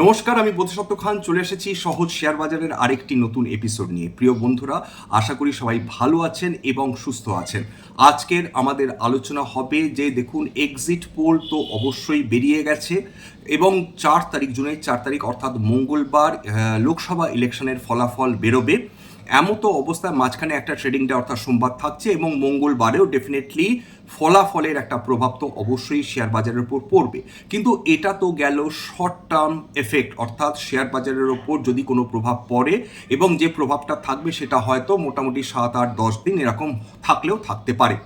নমস্কার, আমি বোধসত্ত্ব খান। চলে এসেছি সহজ শেয়ার বাজারের আরেকটি নতুন এপিসোড নিয়ে। প্রিয় বন্ধুরা, আশা করি সবাই ভালো আছেন এবং সুস্থ আছেন। আজকের আমাদের আলোচনা হবে যে, দেখুন এক্সিট পোল তো অবশ্যই বেরিয়ে গেছে এবং চার তারিখ জুনের চার তারিখ অর্থাৎ মঙ্গলবার লোকসভা ইলেকশনের ফলাফল বেরোবে। এমতো অবস্থায় মাঝখানে একটা ট্রেডিং ডে অর্থাৎ সোমবার থাকছে এবং মঙ্গলবারেও ডেফিনেটলি ফলাফলের একটা প্রভাব তো অবশ্যই শেয়ার বাজারের উপর পড়বে। কিন্তু এটা তো গেল শর্ট টার্ম এফেক্ট অর্থাৎ শেয়ার বাজারের ওপর যদি কোনো প্রভাব পড়ে এবং যে প্রভাবটা থাকবে সেটা হয়তো মোটামুটি সাত আট দশ দিন এরকম থাকলেও থাকতে পারে।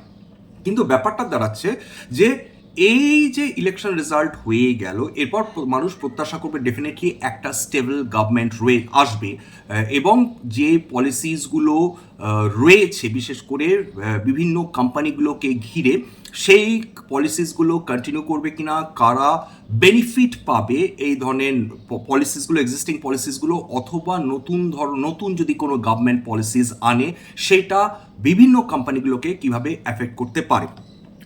কিন্তু ব্যাপারটা দাঁড়াচ্ছে যে এই যে ইলেকশন রেজাল্ট হয়ে গেল, এরপর মানুষ প্রত্যাশা করবে ডেফিনেটলি একটা স্টেবল গভর্নমেন্ট রয়ে, আসবে। এবং যে পলিসিসগুলো রয়েছে, বিশেষ করে বিভিন্ন কোম্পানিগুলোকে ঘিরে, সেই পলিসিসগুলো কন্টিনিউ করবে কিনা, কারা বেনিফিট পাবে, এই ধরনের পলিসিসগুলো এক্সিস্টিং পলিসিসগুলো অথবা নতুন ধর, নতুন যদি কোনো গভর্নমেন্ট পলিসিস আনে, সেটা বিভিন্ন কোম্পানিগুলোকে কীভাবে অ্যাফেক্ট করতে পারে?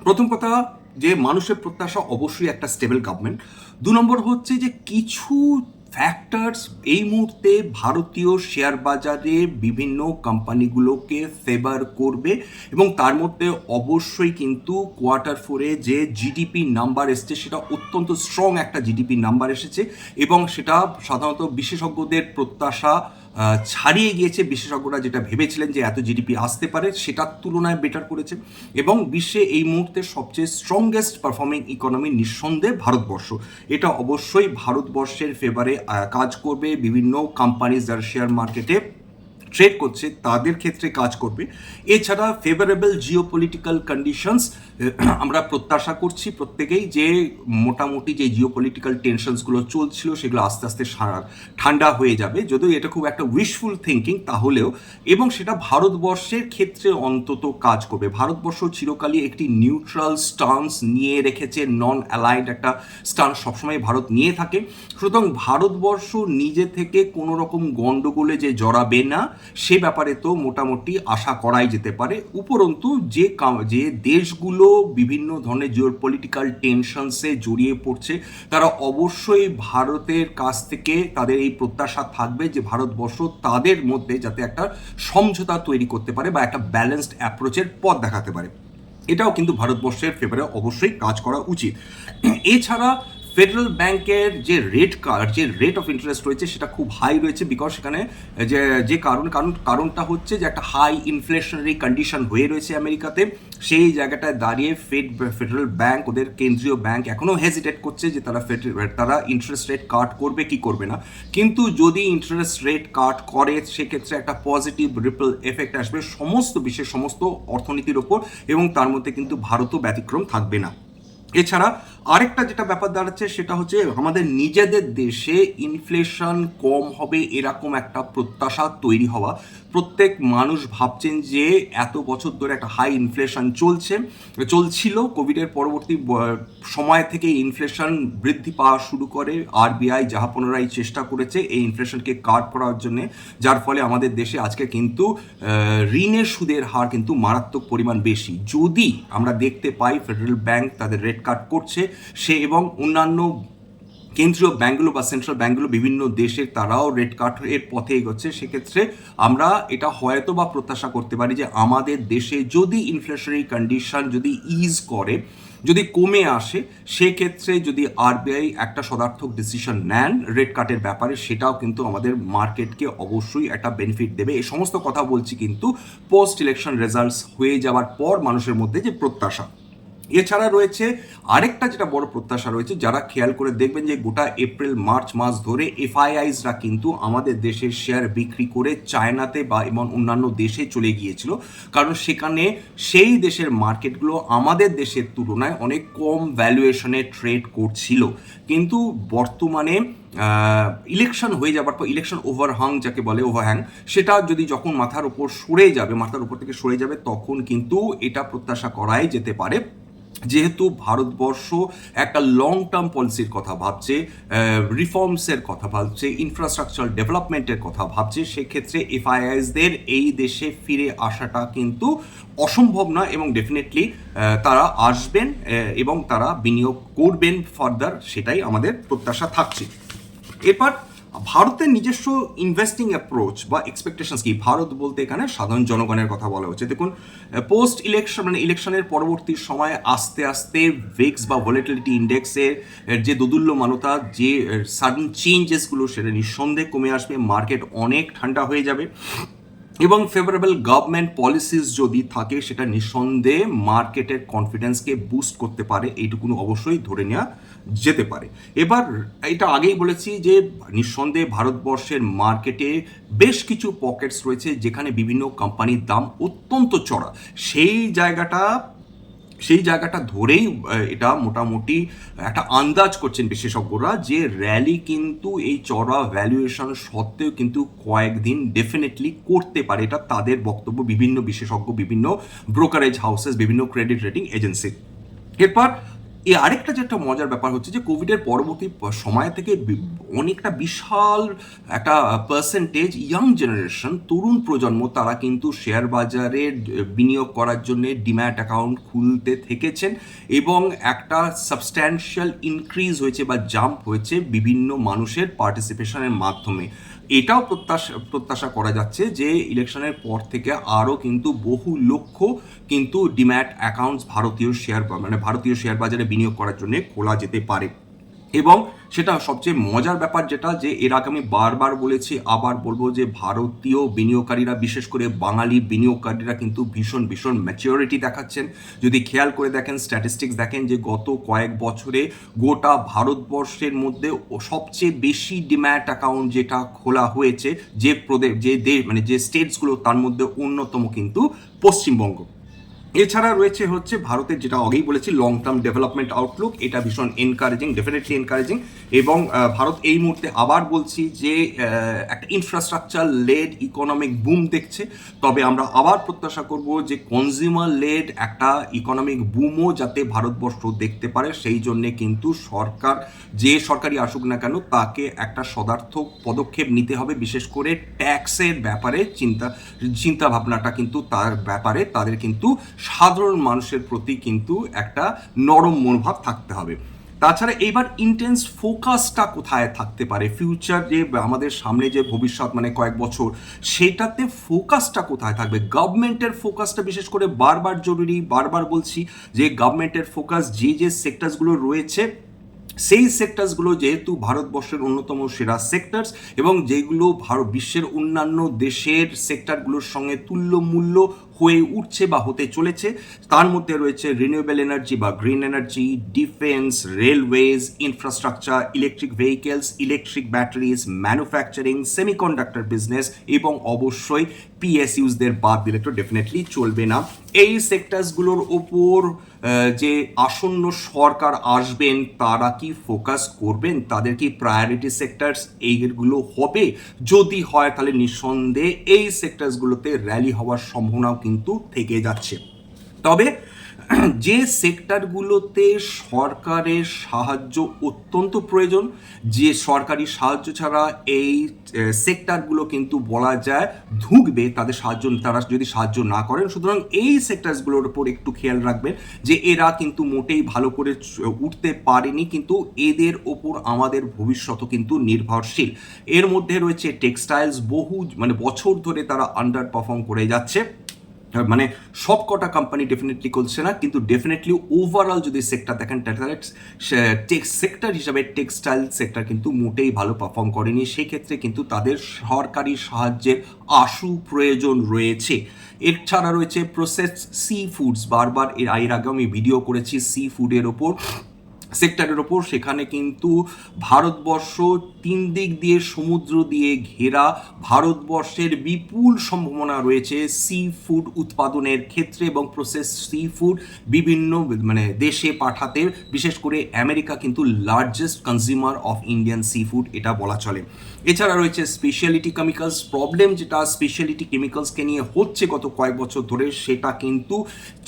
প্রথম কথা যে মানুষের প্রত্যাশা অবশ্যই একটা স্টেবল গভর্নমেন্ট দু নম্বর হচ্ছে যে কিছু ফ্যাক্টরস এই মুহূর্তে ভারতীয় শেয়ার বাজারে বিভিন্ন কোম্পানিগুলোকে ফেভার করবে এবং তার মধ্যে অবশ্যই কিন্তু কোয়ার্টার ফোরে যে জিডিপি নাম্বার এসছে, সেটা অত্যন্ত স্ট্রং একটা জিডিপি নাম্বার এসেছে এবং সেটা সাধারণত বিশেষজ্ঞদের প্রত্যাশা ছাড়িয়ে গিয়েছে বিশেষজ্ঞরা যেটা ভেবেছিলেন যে এত জিডিপি আসতে পারে, সেটার তুলনায় বেটার করেছে। এবং বিশ্বে এই মুহূর্তে সবচেয়ে স্ট্রংগেস্ট পারফর্মিং ইকোনমি নিঃসন্দেহে ভারতবর্ষ। এটা অবশ্যই ভারতবর্ষের ফেভারে কাজ করবে বিভিন্ন কোম্পানিজ যারা শেয়ার মার্কেটে ট্রেড করছে, তাদের ক্ষেত্রে কাজ করবে। এছাড়া ফেভারেবল জিও পলিটিক্যাল কন্ডিশনস আমরা প্রত্যাশা করছি প্রত্যেকেই যে মোটামুটি যে জিও পলিটিক্যাল টেনশনসগুলো চলছিল সেগুলো আস্তে আস্তে সারা- ঠান্ডা হয়ে যাবে। যদিও এটা খুব একটা উইশফুল থিঙ্কিং তাহলেও, এবং সেটা ভারতবর্ষের ক্ষেত্রে অন্তত কাজ করবে। ভারতবর্ষ চিরকালই একটি নিউট্রাল স্টান্স নিয়ে রেখেছে নন অ্যালাইড একটা স্টান্স সবসময় ভারত নিয়ে থাকে। সুতরাং ভারতবর্ষ নিজে থেকে কোনো রকম গণ্ডগোলে যে জড়াবে না। সে ব্যাপারে তো মোটামুটি আশা করাই যেতে পারে। উপরন্তু যে যে দেশগুলো বিভিন্ন ধরনের জিও পলিটিক্যাল টেনশনসে জড়িয়ে পড়ছে, তারা অবশ্যই ভারতের কাছ থেকে তাদের এই প্রত্যাশা থাকবে যে ভারতবর্ষ তাদের মধ্যে যাতে একটা সমঝোতা তৈরি করতে পারে বা একটা ব্যালেন্সড অ্যাপ্রোচের পথ দেখাতে পারে। এটাও কিন্তু ভারতবর্ষের ফেভারে অবশ্যই কাজ করা উচিত। এছাড়া ফেডারেল ব্যাংকের যে রেট কার যে রেট অফ ইন্টারেস্ট রয়েছে, সেটা খুব হাই রয়েছে বিকজ সেখানে যে যে কারণ কারণ, কারণটা হচ্ছে যে একটা হাই ইনফ্লেশনারি কন্ডিশন হয়ে রয়েছে আমেরিকাতে। সেই জায়গাটায় দাঁড়িয়ে ফেড ফেডারেল ব্যাংক ওদের কেন্দ্রীয় ব্যাংক এখনও হেজিটেট করছে যে তারা তারা ইন্টারেস্ট রেট কাট করবে কি করবে না। কিন্তু যদি ইন্টারেস্ট রেট কাট করে, সেক্ষেত্রে একটা পজিটিভ রিপল এফেক্ট আসবে সমস্ত বিশ্বের সমস্ত অর্থনীতির ওপর এবং তার মধ্যে কিন্তু ভারতও ব্যতিক্রম থাকবে না। এছাড়া আরেকটা যেটা ব্যাপার দাঁড়াচ্ছে সেটা হচ্ছে আমাদের নিজেদের দেশে ইনফ্লেশন কম হবে এরকম একটা প্রত্যাশা তৈরি হওয়া। প্রত্যেক মানুষ ভাবছেন যে এত বছর ধরে একটা হাই ইনফ্লেশন চলছে, চলছিল। কোভিডের পরবর্তী সময় থেকে ইনফ্লেশন বৃদ্ধি পাওয়া শুরু করে। আরবিআই পুনরায় চেষ্টা করেছে এই ইনফ্লেশনকে কাট করার জন্য, যার ফলে আমাদের দেশে আজকে কিন্তু ঋণের সুদের হার কিন্তু মারাত্মক পরিমাণ বেশি। যদি আমরা দেখতে পাই ফেডারেল ব্যাংক তাদের রেট কাট করছে সে এবং অন্যান্য কেন্দ্রীয় ব্যাঙ্কগুলো বা সেন্ট্রাল ব্যাঙ্কগুলো বিভিন্ন দেশের তারাও রেড কাট এর পথে এগোচ্ছে। সেক্ষেত্রে আমরা এটা হয়তো বা প্রত্যাশা করতে পারি যে আমাদের দেশে যদি ইনফ্লেশনারি কন্ডিশন যদি ইজ করে, যদি কমে আসে, সেক্ষেত্রে যদি আরবিআই একটা সদার্থক ডিসিশন নেন রেড কাটের ব্যাপারে, সেটাও কিন্তু আমাদের মার্কেটকে অবশ্যই একটা বেনিফিট দেবে। এই সমস্ত কথা বলছি কিন্তু পোস্ট ইলেকশন রেজাল্টস হয়ে যাওয়ার পর মানুষের মধ্যে যে প্রত্যাশা। এছাড়া রয়েছে আরেকটা যেটা বড় প্রত্যাশা রয়েছে, যারা খেয়াল করে দেখবেন যে গোটা এপ্রিল, মার্চ মাস ধরে এফআইআইসরা কিন্তু আমাদের দেশের শেয়ার বিক্রি করে চায়নাতে বা এবং অন্যান্য দেশে চলে গিয়েছিল। কারণ সেখানে সেই দেশের মার্কেটগুলো আমাদের দেশের তুলনায় অনেক কম ভ্যালুয়েশনে ট্রেড করছিল। কিন্তু বর্তমানে ইলেকশন হয়ে যাবার পর ইলেকশন ওভারহাং যাকে বলে ওভারহ্যাং সেটা যদি যখন মাথার উপর সরে যাবে, মাথার উপর থেকে সরে যাবে, তখন কিন্তু এটা প্রত্যাশা করাই যেতে পারে। যেহেতু ভারতবর্ষ একটা লং টার্ম পলিসির কথা ভাবছে রিফর্মসের কথা ভাবছে ইনফ্রাস্ট্রাকচার ডেভেলপমেন্টের কথা ভাবছে, সেক্ষেত্রে এফআইআইসদের এই দেশে ফিরে আসাটা কিন্তু অসম্ভব নয় এবং ডেফিনেটলি তারা আসবেন এবং তারা বিনিয়োগ করবেন ফার্দার সেটাই আমাদের প্রত্যাশা থাকছে। এরপর ভারতের নিজস্ব ইনভেস্টিং অ্যাপ্রোচ বা এক্সপেকটেশনস কি? ভারত বলতে এখানে সাধারণ জনগণের কথা বলা হচ্ছে। দেখুন পোস্ট ইলেকশন মানে ইলেকশনের পরবর্তী সময়ে আস্তে আস্তে ভেক্স বা ভলিটিলিটি ইন্ডেক্সের যে দোদুল্যমানতা, যে সাডেন চেঞ্জেসগুলো সেটা নিঃসন্দেহে কমে আসবে। মার্কেট অনেক ঠান্ডা হয়ে যাবে। এবং ফেভারেবল গভর্নমেন্ট পলিসিস যদি থাকে, সেটা নিঃসন্দেহে মার্কেটের কনফিডেন্সকে বুস্ট করতে পারে। এইটুকুনো অবশ্যই ধরে নেওয়া যেতে পারে। এবার এটা আগেই বলেছি যে নিঃসন্দেহে ভারতবর্ষের মার্কেটে বেশ কিছু পকেটস রয়েছে যেখানে বিভিন্ন কোম্পানির দাম অত্যন্ত চড়া। সেই জায়গাটা সেই জায়গাটা ধরেই এটা মোটামুটি একটা আন্দাজ করছেন বিশেষজ্ঞরা যে র্যালি কিন্তু এই চড়া ভ্যালুয়েশন সত্ত্বেও কিন্তু কয়েকদিন ডেফিনেটলি করতে পারে। এটা তাদের বক্তব্য, বিভিন্ন বিশেষজ্ঞ, বিভিন্ন ব্রোকারেজ হাউসেস বিভিন্ন ক্রেডিট রেটিং এজেন্সি এরপর এই আরেকটা যে একটা মজার ব্যাপার হচ্ছে যে কোভিডের পরবর্তী সময় থেকে অনেকটা বিশাল একটা পার্সেন্টেজ ইয়াং জেনারেশন তরুণ প্রজন্ম, তারা কিন্তু শেয়ার বাজারে বিনিয়োগ করার জন্য ডিম্যাট অ্যাকাউন্ট খুলতে থেকেছেন এবং একটা সাবস্ট্যান্সিয়াল ইনক্রিজ হয়েছে বা জাম্প হয়েছে বিভিন্ন মানুষের পার্টিসিপেশনের মাধ্যমে। এটাও প্রত্যাশা প্রত্যাশা করা যাচ্ছে যে ইলেকশনের পর থেকে আরও কিন্তু বহু লক্ষ কিন্তু ডিম্যাট অ্যাকাউন্টস ভারতীয় শেয়ার মানে ভারতীয় শেয়ার বাজারে বিনিয়োগ করার জন্য খোলা যেতে পারে। এবং সেটা সবচেয়ে মজার ব্যাপার যেটা, যে এর আগে আমি বারবার বলেছি, আবার বলব যে ভারতীয় বিনিয়োগকারীরা, বিশেষ করে বাঙালি বিনিয়োগকারীরা কিন্তু ভীষণ ভীষণ ম্যাচিওরিটি দেখাচ্ছেন। যদি খেয়াল করে দেখেন স্ট্যাটিস্টিক্স দেখেন যে গত কয়েক বছরে গোটা ভারতবর্ষের মধ্যে সবচেয়ে বেশি ডিম্যাট অ্যাকাউন্ট যেটা খোলা হয়েছে, যে প্রদেশ যে দেশ মানে যে স্টেটসগুলো তার মধ্যে অন্যতম কিন্তু পশ্চিমবঙ্গ। এছাড়া রয়েছে হচ্ছে ভারতের যেটা আগেই বলেছি লং টার্ম ডেভেলপমেন্ট আউটলুক এটা ভীষণ এনকারেজিং ডেফিনেটলি এনকারেজিং এবং ভারত এই মুহূর্তে আবার বলছি যে একটা ইনফ্রাস্ট্রাকচার লেড ইকোনমিক বুম দেখছে। তবে আমরা আবার প্রত্যাশা করব যে কনজিউমার লেড একটা ইকোনমিক বুমও যাতে ভারতবর্ষ দেখতে পারে। সেই জন্যে কিন্তু সরকার, যে সরকারি আসুক না কেন, তাকে একটা সদার্থক পদক্ষেপ নিতে হবে। বিশেষ করে ট্যাক্সের ব্যাপারে চিন্তা চিন্তা ভাবনাটা কিন্তু তার ব্যাপারে, তাদের কিন্তু সাধারণ মানুষের প্রতি কিন্তু একটা নরম মনোভাব থাকতে হবে। তাছাড়া এইবার ইন্টেন্স ফোকাসটা কোথায় থাকতে পারে? ফিউচার যে আমাদের সামনে যে ভবিষ্যৎ মানে কয়েক বছর, সেটাতে ফোকাসটা কোথায় থাকবে? গভর্নমেন্টের ফোকাসটা বিশেষ করে বারবার জরুরি, বারবার বলছি যে গভর্নমেন্টের ফোকাস যে যে সেক্টরসগুলো রয়েছে, সেই সেক্টরসগুলো যেহেতু ভারতবর্ষের অন্যতম সেরা সেক্টরস এবং যেগুলো ভারত বিশ্বের অন্যান্য দেশের সেক্টরগুলোর সঙ্গে তুল্যমূল্য হয়ে উঠছে বা হতে চলেছে, তার মধ্যে রয়েছে রিনিউয়েবল এনার্জি বা green energy defence railways infrastructure electric vehicles electric batteries manufacturing semiconductor business এবং অবশ্যই পিএসইউসদের বাদ দিলে তো ডেফিনেটলি চলবে না। এই সেক্টরসগুলোর ওপর যে আসন্ন সরকার আসবেন, তারা কি ফোকাস করবেন? তাদের কি প্রায়োরিটি সেক্টরস এইগুলো হবে? যদি হয় তাহলে নিঃসন্দেহে এই সেক্টরসগুলোতে র্যালি হওয়ার সম্ভাবনাও কিন্তু থেকে যাচ্ছে। তবে যে সেক্টরগুলোতে সরকারের সাহায্য অত্যন্ত প্রয়োজন, যে সরকারি সাহায্য ছাড়া এই সেক্টরগুলো কিন্তু বলা যায় ধুঁকবে, তাদের সাহায্য, তারা যদি সাহায্য না করেন, সুতরাং এই সেক্টরসগুলোর উপর একটু খেয়াল রাখবেন যে এরা কিন্তু মোটেই ভালো করে উঠতে পারেনি, কিন্তু এদের ওপর আমাদের ভবিষ্যৎও কিন্তু নির্ভরশীল। এর মধ্যে রয়েছে টেক্সটাইলস, বহু মানে বছর ধরে তারা আন্ডার পারফর্ম করে যাচ্ছে। মানে সব কটা কোম্পানি ডেফিনেটলি করছে না, কিন্তু ডেফিনেটলি ওভারঅল যদি সেক্টর দেখেন তাহলে সেক্টর হিসাবে টেক্সটাইল সেক্টর কিন্তু মোটেই ভালো পারফর্ম করেনি। সেক্ষেত্রে কিন্তু তাদের সরকারি সাহায্যের আশু প্রয়োজন রয়েছে। এছাড়া রয়েছে প্রসেস সি ফুডস বারবার এর এর আগে আমি ভিডিও করেছি সি ফুডের ওপর। সেক্টরের ওপর, সেখানে কিন্তু ভারতবর্ষ তিন দিক দিয়ে সমুদ্র দিয়ে ঘেরা। ভারতবর্ষের বিপুল সম্ভাবনা রয়েছে সি ফুড উৎপাদনের ক্ষেত্রে এবং প্রসেস সি ফুড বিভিন্ন মানে দেশে পাঠাতে। বিশেষ করে আমেরিকা কিন্তু largest consumer of Indian sea food এটা বলা চলে। এছাড়া রয়েছে স্পেশালিটি কেমিক্যালস প্রবলেম যেটা স্পেশালিটি কেমিক্যালসকে নিয়ে হচ্ছে গত কয়েক বছর ধরে, সেটা কিন্তু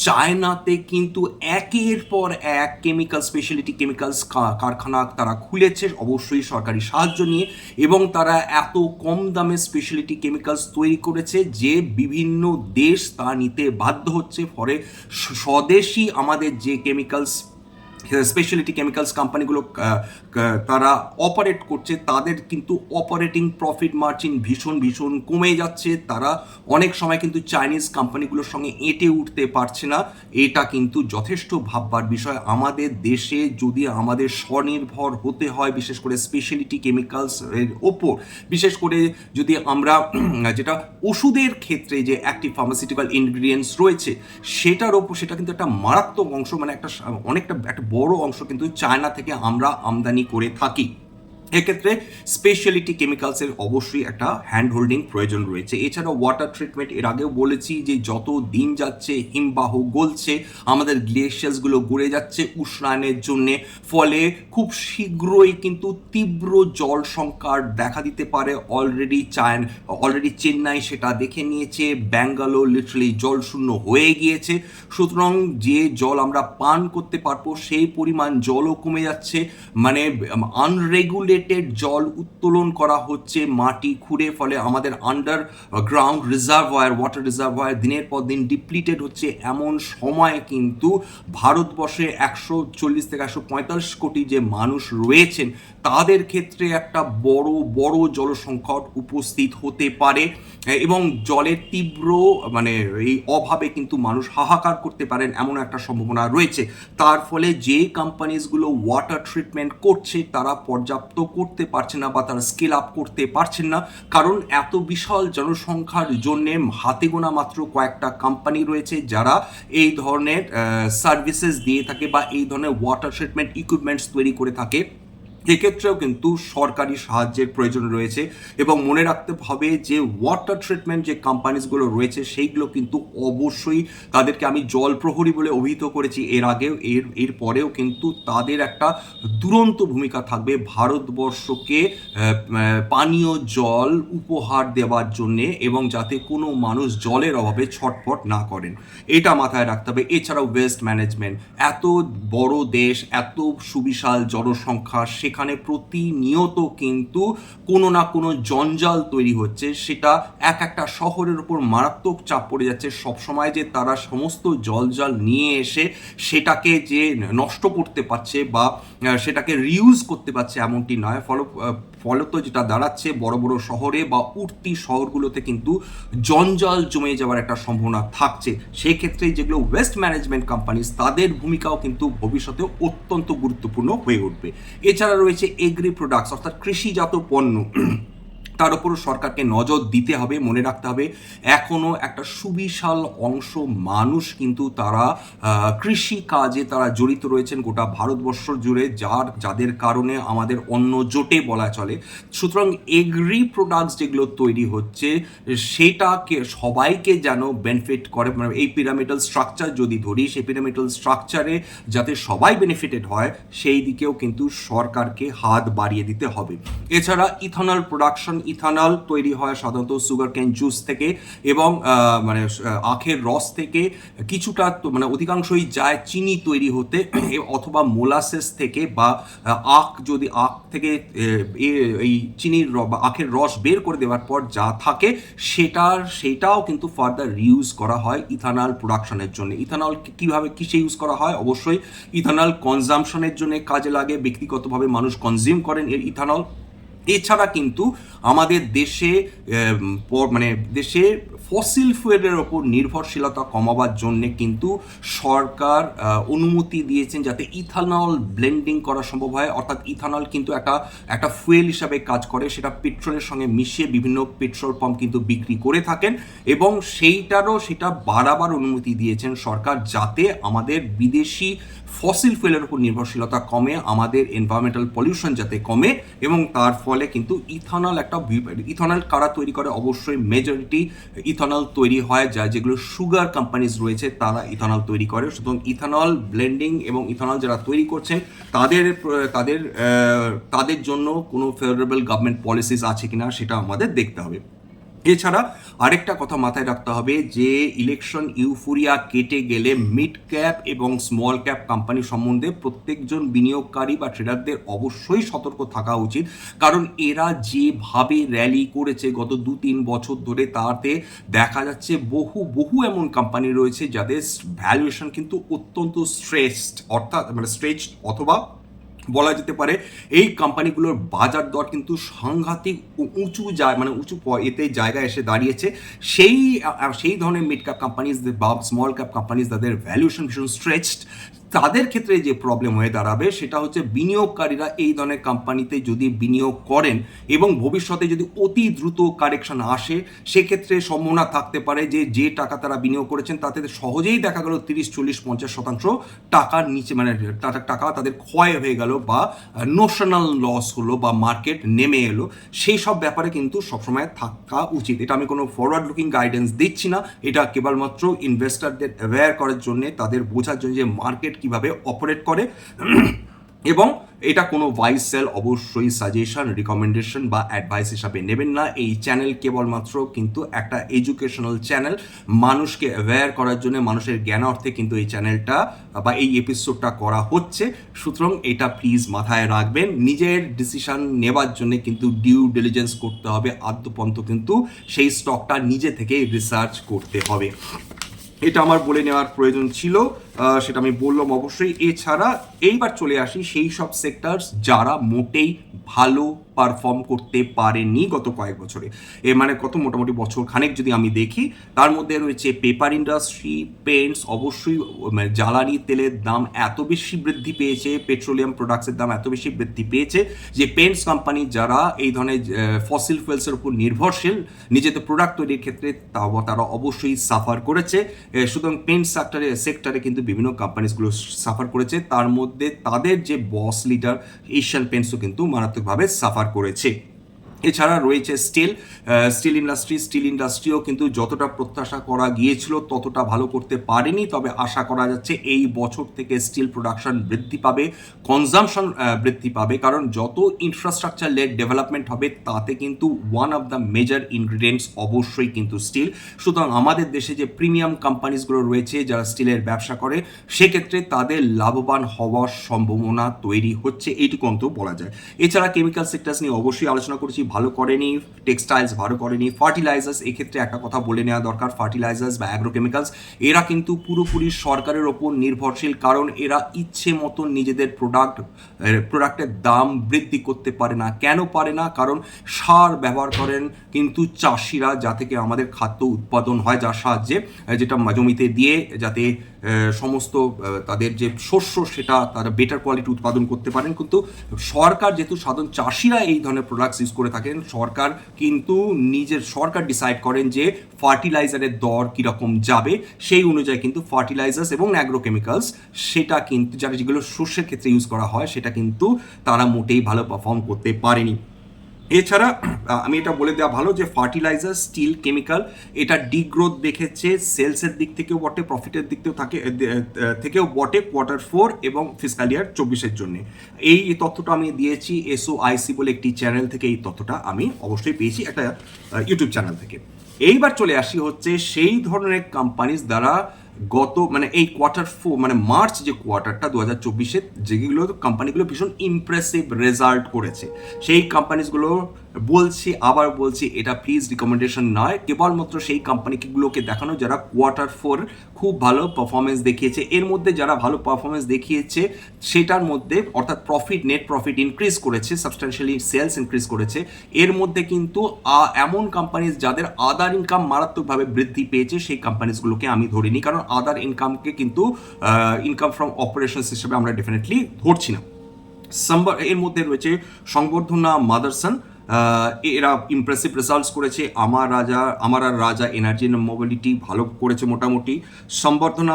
চায়নাতে কিন্তু একের পর এক কেমিক্যাল স্পেশালিটি কেমিক্যালস কারখানা তারা খুলেছে, অবশ্যই সরকারি সাহায্য নিয়ে। এবং তারা এত কম দামে স্পেশালিটি কেমিক্যালস তৈরি করেছে যে বিভিন্ন দেশ তা নিতে বাধ্য হচ্ছে। ফলে স্বদেশি আমাদের যে কেমিক্যালস স্পেশালিটি কেমিক্যালস কোম্পানিগুলো তারা অপারেট করছে, তাদের কিন্তু অপারেটিং প্রফিট মার্জিন ভীষণ ভীষণ কমে যাচ্ছে। তারা অনেক সময় কিন্তু চাইনিজ কোম্পানিগুলোর সঙ্গে এঁটে উঠতে পারছে না। এটা কিন্তু যথেষ্ট ভাববার বিষয়। আমাদের দেশে যদি আমাদের স্বনির্ভর হতে হয়, বিশেষ করে স্পেশালিটি কেমিক্যালস এর ওপর, বিশেষ করে যদি আমরা যেটা ওষুধের ক্ষেত্রে যে অ্যাক্টিভ ফার্মাসিউটিক্যাল ইনগ্রিডিয়েন্টস রয়েছে, সেটার ওপর, সেটা কিন্তু একটা মারাত্মক অংশ মানে একটা অনেকটা, একটা বড় অংশ কিন্তু চায়না থেকে আমরা আমদানি করে থাকি। এক্ষেত্রে স্পেশালিটি কেমিক্যালসের অবশ্যই একটা হ্যান্ড হোল্ডিং প্রয়োজন রয়েছে। এছাড়া ওয়াটার ট্রিটমেন্ট এর আগেও বলেছি যে যত দিন যাচ্ছে, হিমবাহ গলছে, আমাদের গ্লেশিয়াসগুলো গড়ে যাচ্ছে উষ্ণায়নের জন্যে। ফলে খুব শীঘ্রই কিন্তু তীব্র জল সংকট দেখা দিতে পারে। অলরেডি চায়ন অলরেডি চেন্নাই সেটা দেখে নিয়েছে। ব্যাঙ্গালোর লিটারালি জল শূন্য হয়ে গিয়েছে। সুতরাং যে জল আমরা পান করতে পারব, সেই পরিমাণ জলও কমে যাচ্ছে। মানে আনরেগুলেটেড জল উত্তোলন করা হচ্ছে মাটি খুঁড়ে, ফলে আমাদের under ground reservoir water reservoir দিনের পর দিন ডিপ্লিটেড হচ্ছে এমন সময় কিন্তু ভারতবর্ষে একশো চল্লিশ থেকে একশো পঁয়তাল্লিশ কোটি যে মানুষ রয়েছেন তাদের ক্ষেত্রে একটা বড় বড় জলসংকট উপস্থিত হতে পারে, এবং জলের তীব্র মানে এই অভাবে কিন্তু মানুষ হাহাকার করতে পারেন এমন একটা সম্ভাবনা রয়েছে। তার ফলে যে কোম্পানিজগুলো ওয়াটার ট্রিটমেন্ট করছে, তারা পর্যাপ্ত করতে পারছে না বা তারা স্কেল আপ করতে পারছেন না। কারণ এত বিশাল জনসংখ্যার জন্যে হাতে গোনা মাত্র কয়েকটা কোম্পানি রয়েছে যারা এই ধরনের সার্ভিসেস দিয়ে থাকে বা এই ধরনের ওয়াটার ট্রিটমেন্ট ইকুইপমেন্টস তৈরি করে থাকে। এক্ষেত্রেও কিন্তু সরকারি সাহায্যের প্রয়োজন রয়েছে এবং মনে রাখতে হবে যে ওয়াটার ট্রিটমেন্ট যে কোম্পানিজগুলো রয়েছে, সেইগুলো কিন্তু অবশ্যই তাদেরকে আমি জল প্রহরী বলে অভিহিত করেছি। এর আগেও, এর এর পরেও কিন্তু তাদের একটা দুরন্ত ভূমিকা থাকবে ভারতবর্ষকে পানীয় জল উপহার দেওয়ার জন্যে এবং যাতে কোনো মানুষ জলের অভাবে ছটফট না করেন। এটা মাথায় রাখতে হবে। এছাড়াও ওয়েস্ট ম্যানেজমেন্ট এত বড় দেশ, এত সুবিশাল জনসংখ্যা, সেখানে প্রতিনিয়ত কিন্তু কোনো না কোনো জঞ্জাল তৈরি হচ্ছে। সেটা এক একটা শহরের উপর মারাত্মক চাপ পড়ে যাচ্ছে। সবসময় যে তারা সমস্ত জলজাল নিয়ে এসে সেটাকে যে নষ্ট করতে পারছে বা সেটাকে রিউজ করতে পারছে এমনটি নয়। ফল ফলত যেটা দাঁড়াচ্ছে বড় বড় শহরে বা উঠতি শহরগুলোতে কিন্তু জঞ্জাল জমে যাওয়ার একটা সম্ভাবনা থাকছে। সেই ক্ষেত্রে যেগুলো ওয়েস্ট ম্যানেজমেন্ট কোম্পানিজ তাদের ভূমিকাও কিন্তু ভবিষ্যতে অত্যন্ত গুরুত্বপূর্ণ হয়ে উঠবে। এছাড়া রয়েছে এগ্রি প্রোডাক্টস অর্থাৎ কৃষিজাত পণ্য। তার উপরও সরকারকে নজর দিতে হবে, মনে রাখতে হবে। এখনও একটা সুবিশাল অংশ মানুষ কিন্তু তারা কৃষি কাজে তারা জড়িত রয়েছেন গোটা ভারতবর্ষ জুড়ে, যার, যাদের কারণে আমাদের অন্য জোটে বলা চলে। সুতরাং এগ্রি প্রোডাক্টস যেগুলো তৈরি হচ্ছে সেটাকে সবাইকে যেন বেনিফিট করে। মানে এই পিরামিডাল স্ট্রাকচার যদি ধরি, সেই পিরামিডাল স্ট্রাকচারে যাতে সবাই বেনিফিটেড হয়, সেই দিকেও কিন্তু সরকারকে হাত বাড়িয়ে দিতে হবে। এছাড়া ইথানল প্রোডাকশন ইথানল তৈরি হয় সাধারণত সুগার ক্যান জুস থেকে এবং মানে আখের রস থেকে। কিছুটা মানে অধিকাংশই যায় চিনি তৈরি হতে অথবা মোলাসেস থেকে বা আখ যদি আখ থেকে এই চিনির বা আখের রস বের করে দেওয়ার পর যা থাকে, সেটার, সেটাও কিন্তু ফার্দার রিউজ করা হয় ইথানল প্রোডাকশনের জন্য। ইথানল কীভাবে কিসে ইউজ করা হয়? অবশ্যই ইথানল কনজামশনের জন্য কাজে লাগে। ব্যক্তিগতভাবে মানুষ কনজিউম করেন এর ইথানল। এছাড়া কিন্তু আমাদের দেশে মানে দেশে ফসিল ফুয়েলের ওপর নির্ভরশীলতা কমাবার জন্য কিন্তু সরকার অনুমতি দিয়েছেন যাতে ইথানল ব্লেন্ডিং করা সম্ভব হয়। অর্থাৎ ইথানল কিন্তু একটা একটা ফুয়েল হিসাবে কাজ করে, সেটা পেট্রোলের সঙ্গে মিশিয়ে বিভিন্ন পেট্রোল পাম্প কিন্তু বিক্রি করে থাকেন এবং সেইটারও, সেটা বাড়াবার অনুমতি দিয়েছেন সরকার যাতে আমাদের বিদেশি ফসিল ফুয়েলের উপর নির্ভরশীলতা কমে, আমাদের এনভায়রনমেন্টাল পলিউশন যাতে কমে এবং তার ফলে কিন্তু ইথানল একটা ইথানল কারা তৈরি করে? অবশ্যই মেজরিটি ইথানল তৈরি হয় যা যেগুলো সুগার কোম্পানিজ রয়েছে, তারা ইথানল তৈরি করে। সুতরাং ইথানল ব্লেন্ডিং এবং ইথানল যারা তৈরি করছেন তাদের তাদের তাদের জন্য কোনো ফেভারেবল গভর্নমেন্ট পলিসিস আছে কিনা সেটা আমাদের দেখতে হবে। এছাড়া আরেকটা কথা মাথায় রাখতে হবে যে ইলেকশন ইউফোরিয়া কেটে গেলে মিড ক্যাপ এবং স্মল ক্যাপ কোম্পানি সম্বন্ধে প্রত্যেকজন বিনিয়োগকারী বা ট্রেডারদের অবশ্যই সতর্ক থাকা উচিত। কারণ এরা যেভাবে র্যালি করেছে গত দু তিন বছর ধরে, তাতে দেখা যাচ্ছে বহু বহু এমন কোম্পানি রয়েছে যাদের ভ্যালুয়েশন কিন্তু অত্যন্ত স্ট্রেসড অর্থাৎ মানে স্ট্রেচড অথবা বলা যেতে পারে, এই কোম্পানিগুলোর বাজার দর কিন্তু সাংঘাতিক উঁচু যায় মানে উঁচু এতে জায়গায় এসে দাঁড়িয়েছে। সেই সেই ধরনের মিড ক্যাপ কোম্পানিজ বা স্মল ক্যাপ কোম্পানিজ তাদের ভ্যালুয়েশন ভীষণ স্ট্রেচড তাদের ক্ষেত্রে যে প্রবলেম হয়ে দাঁড়াবে, সেটা হচ্ছে বিনিয়োগকারীরা এই ধরনের কোম্পানিতে যদি বিনিয়োগ করেন এবং ভবিষ্যতে যদি অতি দ্রুত কারেকশন আসে, সেক্ষেত্রে সম্ভাবনা থাকতে পারে যে যে টাকা তারা বিনিয়োগ করেছেন, তাতে সহজেই দেখা গেল তিরিশ, চল্লিশ, পঞ্চাশ শতাংশ টাকার নিচে মানে টাকা তাদের ক্ষয় হয়ে গেল বা নোশনাল লস হলো বা মার্কেট নেমে এলো, সেই সব ব্যাপারে কিন্তু সবসময় থাকা উচিত। এটা আমি কোনো ফরওয়ার্ড লুকিং গাইডেন্স দিচ্ছি না, এটা কেবলমাত্র ইনভেস্টারদের অ্যাওয়্যার করার জন্য, তাদের বোঝার জন্য যে মার্কেট কীভাবে অপারেট করে। এবং এটা কোনো ভাইস সেল অবশ্যই সাজেশন রিকমেন্ডেশন বা অ্যাডভাইস হিসাবে নেবেন না। এই চ্যানেল কেবলমাত্র কিন্তু একটা এডুকেশনাল চ্যানেল মানুষকে অ্যাওয়্যার করার জন্য, মানুষের জ্ঞান অর্থে কিন্তু এই চ্যানেলটা বা এই এপিসোডটা করা হচ্ছে। সুতরাং এটা প্লিজ মাথায় রাখবেন। নিজের ডিসিশন নেবার জন্য কিন্তু ডিউ ডিলিজেন্স করতে হবে। আদ্যপন্ত কিন্তু সেই স্টকটা নিজে থেকেই রিসার্চ করতে হবে। এটা আমার বলে নেওয়ার প্রয়োজন ছিল সেটা আমি বললাম অবশ্যই। এছাড়া এইবার চলে আসি সেই সব সেক্টরস যারা মোটেই ভালো পারফর্ম করতে পারেনি গত কয়েক বছরে। এ মানে কত মোটামুটি বছর খানেক যদি আমি দেখি, তার মধ্যে রয়েছে পেপার ইন্ডাস্ট্রি পেন্টস অবশ্যই মানে জ্বালানি তেলের দাম এত বেশি বৃদ্ধি পেয়েছে পেট্রোলিয়াম প্রোডাক্টসের দাম এত বেশি বৃদ্ধি পেয়েছে যে পেন্টস কোম্পানি যারা এই ধরনের ফসিল ফুয়েলসের উপর নির্ভরশীল, নিজেদের প্রোডাক্ট তৈরির ক্ষেত্রে তাও তারা অবশ্যই সাফার করেছে। সুতরাং পেন্ট সেক্টরে সেক্টরে কিন্তু বিভিন্ন কোম্পানিসগুলো সাফার করেছে। তার মধ্যে তাদের যে বস লিডার এশিয়ান পেন্টসও কিন্তু মারাত্মকভাবে সাফার করেছে। এছাড়া রয়েছে স্টিল স্টিল ইন্ডাস্ট্রি, স্টিল ইন্ডাস্ট্রিও কিন্তু যতটা প্রত্যাশা করা গিয়েছিল ততটা ভালো করতে পারেনি। তবে আশা করা যাচ্ছে এই বছর থেকে স্টিল প্রোডাকশন বৃদ্ধি পাবে কনজামশন বৃদ্ধি পাবে। কারণ যত ইনফ্রাস্ট্রাকচার লেড ডেভেলপমেন্ট হবে, তাতে কিন্তু one of the major ingredients অবশ্যই কিন্তু স্টিল সুতরাং আমাদের দেশে যে প্রিমিয়াম কোম্পানিজগুলো রয়েছে, যারা স্টিলের ব্যবসা করে, সেক্ষেত্রে তাদের লাভবান হওয়ার সম্ভাবনা তৈরি হচ্ছে। এইটুকু অন্তত বলা যায়। এছাড়া কেমিক্যাল সেক্টরস নিয়ে অবশ্যই আলোচনা করেছি। ভালো করেনি টেক্সটাইলস ভালো করেনি ফার্টিলাইজার্স এক্ষেত্রে একটা কথা বলে নেওয়া দরকার ফার্টিলাইজার্স বা অ্যাগ্রোকেমিক্যালস এরা কিন্তু পুরোপুরি সরকারের ওপর নির্ভরশীল, কারণ এরা ইচ্ছে মতো নিজেদের প্রোডাক্ট প্রোডাক্টের দাম বৃদ্ধি করতে পারে না। কেন পারে না? কারণ সার ব্যবহার করেন কিন্তু চাষিরা, যা থেকে আমাদের খাদ্য উৎপাদন হয়, যার সাহায্যে যেটা জমিতে দিয়ে, যাতে সমস্ত তাদের যে শস্য, সেটা তারা বেটার কোয়ালিটি উৎপাদন করতে পারেন। কিন্তু সরকার যেহেতু সাধারণ চাষিরা এই ধরনের প্রোডাক্টস ইউজ করে থাকেন, সরকার কিন্তু নিজের, সরকার ডিসাইড করেন যে ফার্টিলাইজারের দর কীরকম যাবে, সেই অনুযায়ী কিন্তু ফার্টিলাইজার্স এবং অ্যাগ্রোকেমিক্যালস সেটা কিন্তু, যারা যেগুলো শস্যের ক্ষেত্রে ইউজ করা হয়, সেটা কিন্তু তারা মোটেই ভালো পারফর্ম করতে পারেনি। এছাড়া আমি এটা বলে দেওয়া ভালো যে ফার্টিলাইজার স্টিল কেমিক্যাল এটা ডিগ্রোথ দেখেছে সেলসের দিক থেকেও বটে প্রফিটের দিক থেকেও থাকে থেকেও বটে কোয়ার্টার ফোর এবং ফিসকাল ইয়ার চব্বিশের জন্য। এই তথ্যটা আমি দিয়েছি এসও আইসি বলে একটি চ্যানেল থেকে, এই তথ্যটা আমি অবশ্যই পেয়েছি একটা ইউটিউব চ্যানেল থেকে। এইবার চলে আসি হচ্ছে সেই ধরনের কোম্পানিজ দ্বারা গত মানে এই কোয়ার্টার ফোর মানে মার্চ যে কোয়ার্টারটা দু হাজার চব্বিশে, যেগুলো কোম্পানিগুলো ভীষণ ইমপ্রেসিভ রেজাল্ট করেছে। সেই কোম্পানিসগুলো বলছি, আবার বলছি, এটা প্লিজ রিকমেন্ডেশন নয়। কেবলমাত্র সেই কোম্পানিগুলোকে দেখানো যারা কোয়ার্টার ফোর খুব ভালো পারফরমেন্স দেখিয়েছে। এর মধ্যে যারা ভালো পারফরমেন্স দেখিয়েছে, সেটার মধ্যে অর্থাৎ প্রফিট নেট প্রফিট ইনক্রিজ করেছে সাবস্টেন্সিয়ালি সেলস ইনক্রিজ করেছে। এর মধ্যে কিন্তু এমন কোম্পানিজ যাদের আদার ইনকাম মারাত্মকভাবে বৃদ্ধি পেয়েছে, সেই কোম্পানিজগুলোকে আমি ধরিনি। কারণ আদার ইনকামকে কিন্তু ইনকাম ফ্রম অপারেশনস হিসেবে আমরা ডেফিনেটলি ধরছি না। সাম্বার এর মধ্যে রয়েছে সংবর্ধনা, মাদারসন এরা ইমপ্রেসিভ রেজাল্টস করেছে। আমার রাজা আমার আর রাজা এনার্জি মোবিলিটি ভালো করেছে মোটামুটি। সম্বর্ধনা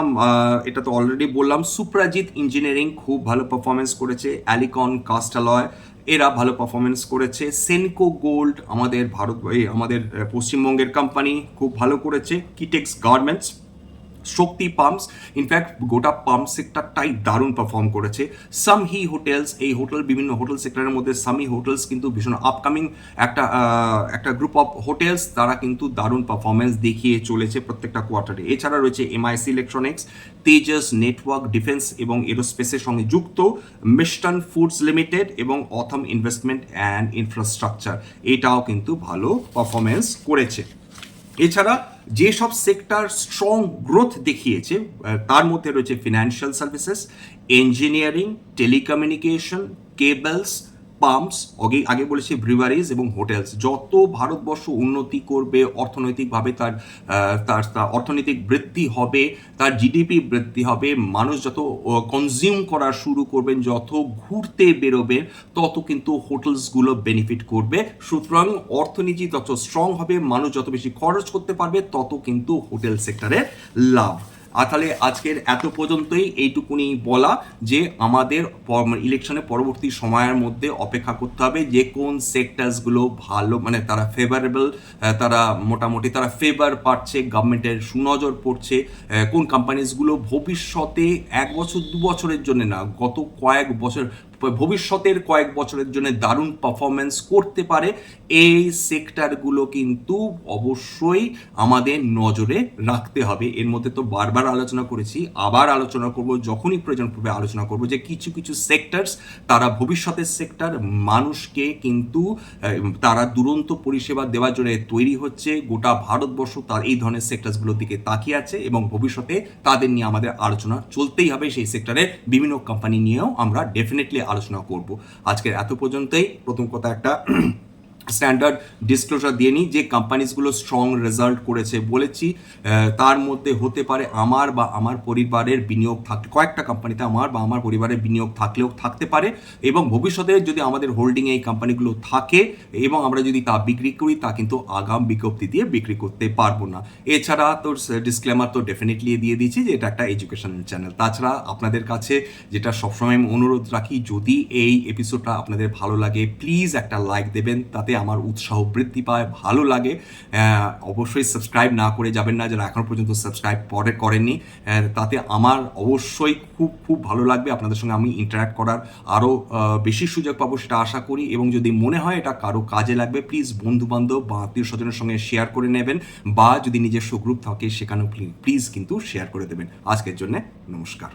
এটা তো অলরেডি বললাম, সুপ্রাজিৎ ইঞ্জিনিয়ারিং খুব ভালো পারফরমেন্স করেছে। অ্যালিকন কাস্টালয় এরা ভালো পারফরমেন্স করেছে। সেনকো গোল্ড আমাদের ভারত আমাদের পশ্চিমবঙ্গের কোম্পানি খুব ভালো করেছে। Kitex garments Shakti pumps in fact গোটা পাম্প সেক্টরটাই দারুণ পারফর্ম করেছে। সামহি হোটেলস এই হোটেল বিভিন্ন হোটেল সেক্টরের মধ্যে সামি হোটেলস কিন্তু ভীষণ আপকামিং একটা একটা গ্রুপ অফ হোটেলস তারা কিন্তু দারুণ পারফরমেন্স দেখিয়ে চলেছে প্রত্যেকটা কোয়ার্টারে এছাড়া রয়েছে MIC electronics Tejas network defence এবং এরোস্পেসের সঙ্গে যুক্ত মিস্টান ফুডস লিমিটেড এবং অথম ইনভেস্টমেন্ট অ্যান্ড ইনফ্রাস্ট্রাকচার এটাও কিন্তু ভালো পারফরমেন্স করেছে। এছাড়া যেসব সেক্টর স্ট্রং গ্রোথ দেখিয়েছে তার মধ্যে রয়েছে financial services engineering telecommunication cables pumps আগে আগে বলেছি ব্রিভারিজ এবং হোটেলস যত ভারতবর্ষ উন্নতি করবে, অর্থনৈতিকভাবে তার তার অর্থনৈতিক বৃদ্ধি হবে, তার জিডিপি বৃদ্ধি হবে, মানুষ যত কনজিউম করা শুরু করবেন, যত ঘুরতে বেরোবেন তত কিন্তু হোটেলসগুলো বেনিফিট করবে। সুতরাং অর্থনীতি যত স্ট্রং হবে, মানুষ যত বেশি খরচ করতে পারবে, তত কিন্তু হোটেল সেক্টরের লাভ আর তাহলে আজকের এত পর্যন্তই এইটুকুনি বলা যে আমাদের ইলেকশনে পরবর্তী সময়ের মধ্যে অপেক্ষা করতে হবে যে কোন সেক্টরসগুলো ভালো মানে তারা ফেভারেবল তারা মোটামুটি তারা ফেভার পাচ্ছে গভর্নমেন্টের সুনজর পড়ছে কোন কোম্পানিজগুলো ভবিষ্যতে এক বছর, দু বছরের জন্য না, গত কয়েক বছর ভবিষ্যতের কয়েক বছরের জন্য দারুণ পারফরমেন্স করতে পারে। এই সেক্টরগুলো কিন্তু অবশ্যই আমাদের নজরে রাখতে হবে। এর মধ্যে তো বারবার আলোচনা করেছি, আবার আলোচনা করব, যখনই প্রয়োজন পড়বে আলোচনা করব যে কিছু কিছু সেক্টরস তারা ভবিষ্যতের সেক্টর মানুষকে কিন্তু তারা দুরন্ত পরিষেবা দেওয়ার জন্য তৈরি হচ্ছে। গোটা ভারতবর্ষ তার এই ধরনের সেক্টরসগুলোর দিকে তাকিয়ে আছে এবং ভবিষ্যতে তাদের নিয়ে আমাদের আলোচনা চলতেই হবে। সেই সেক্টরে বিভিন্ন কোম্পানি নিয়েও আমরা ডেফিনেটলি আলোচনা করব। আজকের এত পর্যন্তই। প্রথম কথা একটা স্ট্যান্ডার্ড ডিসক্লোজার দিয়ে নিই যে কোম্পানিজগুলো স্ট্রং রেজাল্ট করেছে বলেছি তার মধ্যে হতে পারে আমার বা আমার পরিবারের বিনিয়োগ থাকলে কয়েকটা কোম্পানিতে আমার বা আমার পরিবারের বিনিয়োগ থাকলেও থাকতে পারে এবং ভবিষ্যতে যদি আমাদের হোল্ডিং এই কোম্পানিগুলো থাকে এবং আমরা যদি তা বিক্রি করি, তা কিন্তু আগাম বিজ্ঞপ্তি দিয়ে বিক্রি করতে পারব না। এছাড়া তোর ডিসক্লেমার তো ডেফিনেটলি দিয়ে দিয়েছি যে এটা একটা এডুকেশনাল চ্যানেল তাছাড়া আপনাদের কাছে যেটা সবসময় আমি অনুরোধ রাখি, যদি এই এপিসোডটা আপনাদের ভালো লাগে প্লিজ একটা লাইক দেবেন, তাতে আমার উৎসাহ বৃদ্ধি পায়, ভালো লাগে। অবশ্যই সাবস্ক্রাইব না করে যাবেন না, যারা এখনও পর্যন্ত সাবস্ক্রাইব পরে করেননি। তাতে আমার অবশ্যই খুব খুব ভালো লাগবে। আপনাদের সঙ্গে আমি ইন্টারাক্ট করার আরও বেশি সুযোগ পাবো সেটা আশা করি। এবং যদি মনে হয় এটা কারও কাজে লাগবে প্লিজ বন্ধু বান্ধব বা আত্মীয় স্বজনের সঙ্গে শেয়ার করে নেবেন। বা যদি নিজস্ব গ্রুপ থাকে, সেখানেও প্লিজ কিন্তু শেয়ার করে দেবেন। আজকের জন্য নমস্কার।